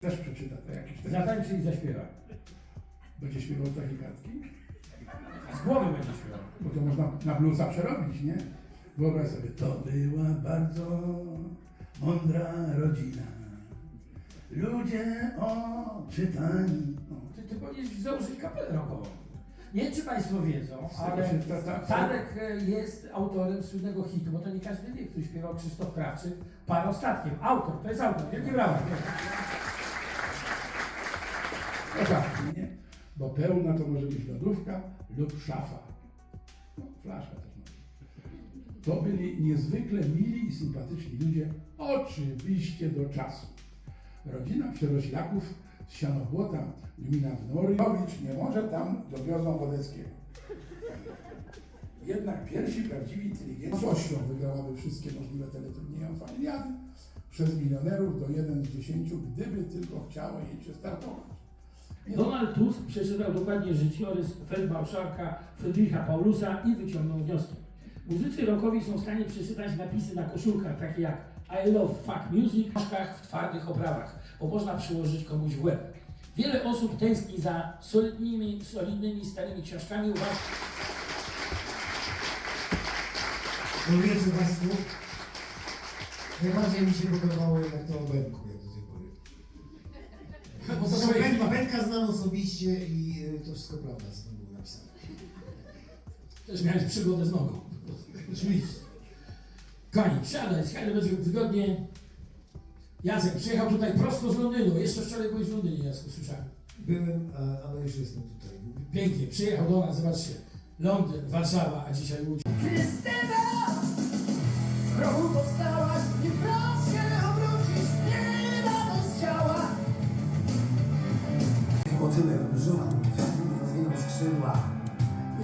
Też przeczyta to jakieś te... Zatańczy i zaśpiewa. Będzie śpiewał takie kartki? Z głowy będzie śpiewał. Bo to można na bluesa przerobić, nie? Wyobraź sobie, to była bardzo mądra rodzina. Ludzie oczytani. O, Ty, ty powinieneś założyć kapelę rockową. Nie wiem, czy Państwo wiedzą, ale się ta- ta- Tadek e, jest autorem słynnego hitu, bo to nie każdy wie, który śpiewał Krzysztof Krawczyk, Parostatkiem. Autor, to jest autor. Wielkie brawa. Tak, nie? Bo pełna to może być lodówka lub szafa. No, flaszka też może. To byli niezwykle mili i sympatyczni ludzie, oczywiście do czasu. Rodzina Przeroślaków z Sianobłota, gmina Wnorowicz, nie może tam dowiozą Wodeckiego. Jednak pierwsi prawdziwi inteligenci wygrałaby wszystkie możliwe teleturnieje familiady przez milionerów do 1 z 10, gdyby tylko chciało jej przestartować. Nie Donald Tusk przeczytał dokładnie życiorys Feldmarszałka Friedricha Paulusa i wyciągnął wnioski. Muzycy rockowi są w stanie przeczytać napisy na koszulkach, takie jak I love fuck music, w twardych oprawach, bo można przyłożyć komuś w łeb. Wiele osób tęskni za solidnymi, solidnymi starymi książkami. Uważa, Powiedzmy Państwu, najbardziej mi się podobało jednak to o znam osobiście i y, to wszystko prawda, co tam było napisane. Też miałeś przygodę z nogą. Oczywiście. Kochani, siadaj, siadaj, będzie wygodnie. Jacek przyjechał tutaj prosto z Londynu. Jeszcze wczoraj byłeś w Londynie, Jacku, słyszałem. Byłem, a, ale już jestem tutaj. Pięknie, przyjechał do nas, zobaczcie. Londyn, Warszawa, a dzisiaj Łódź. Krystyna, z prochu powstałaś, nie Motylem brzucha rozwinął skrzydła.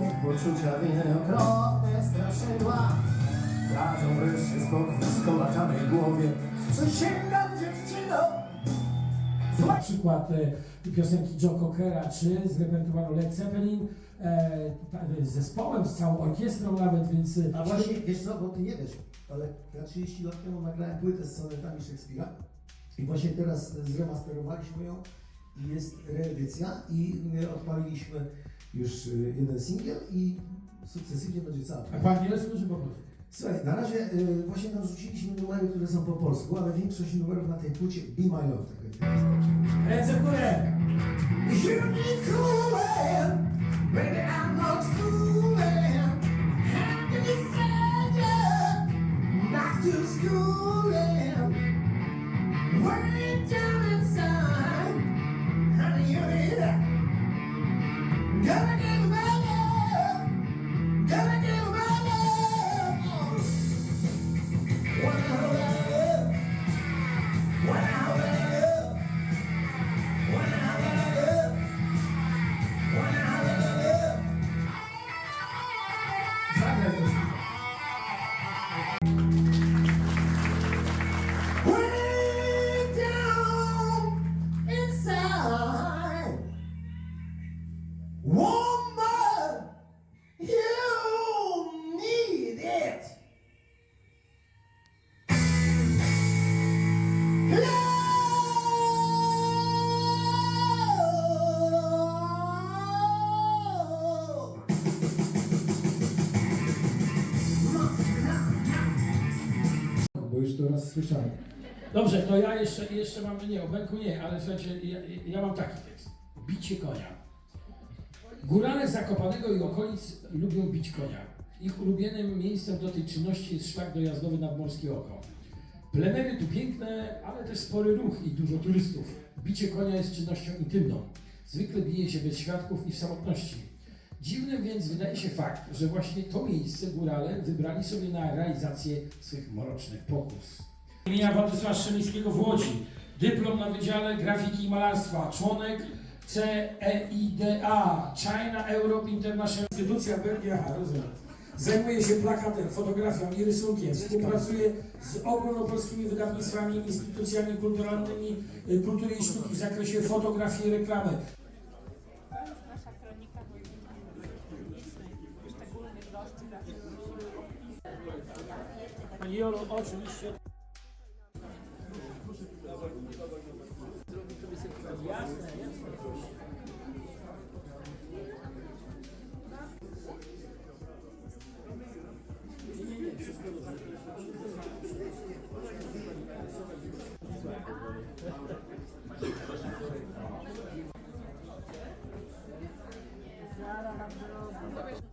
Niech poczucia winy okropne straszydła Radzą wreszcie spokój w skolatanej głowie. Przysięgam dziewczyno! Na przykład e, piosenki Joe Cockera, czy z repertuaru Led Zeppelin, e, ta, z zespołem, z całą orkiestrą nawet, więc... e, A właśnie, wiesz co, bo ty nie wiesz, ale ja 30 lat temu nagrałem płytę z sonetami Szekspira i właśnie teraz zremasterowaliśmy ją jest reedycja i my odpaliliśmy już y, jeden singiel i sukcesywnie będzie cała A po angielsku czy po polsku? Słuchaj, na razie y, właśnie tam rzuciliśmy numery, które są po polsku, ale większość numerów na tej płycie Be My Love, jest. Ręce w górę! Baby, I'm not fooling. Not to schooling. Way słyszałem. Dobrze, to ja jeszcze, jeszcze mam, nie, o Benku nie, ale słuchajcie, ja, ja mam taki tekst. Bicie konia. Górale Zakopanego i okolic lubią bić konia. Ich ulubionym miejscem do tej czynności jest szlak dojazdowy nad Morskie Oko. Plenery tu piękne, ale też spory ruch i dużo turystów. Bicie konia jest czynnością intymną. Zwykle bije się bez świadków i w samotności. Dziwnym więc wydaje się fakt, że właśnie to miejsce górale wybrali sobie na realizację swych mrocznych pokus. Imienia Władysława Strzemińskiego w Łodzi. Dyplom na Wydziale Grafiki i Malarstwa. Członek CEIDA, China Europe International. Instytucja Belgia, aha, rozumiem. Zajmuje się plakatem, fotografią i rysunkiem. Współpracuje z ogólnopolskimi wydawnictwami, instytucjami kulturalnymi, y, kultury i sztuki w zakresie fotografii i reklamy. To jest Jasne, jasne. Nie, nie, nie, wszystko rozumiem. Zara na drogę.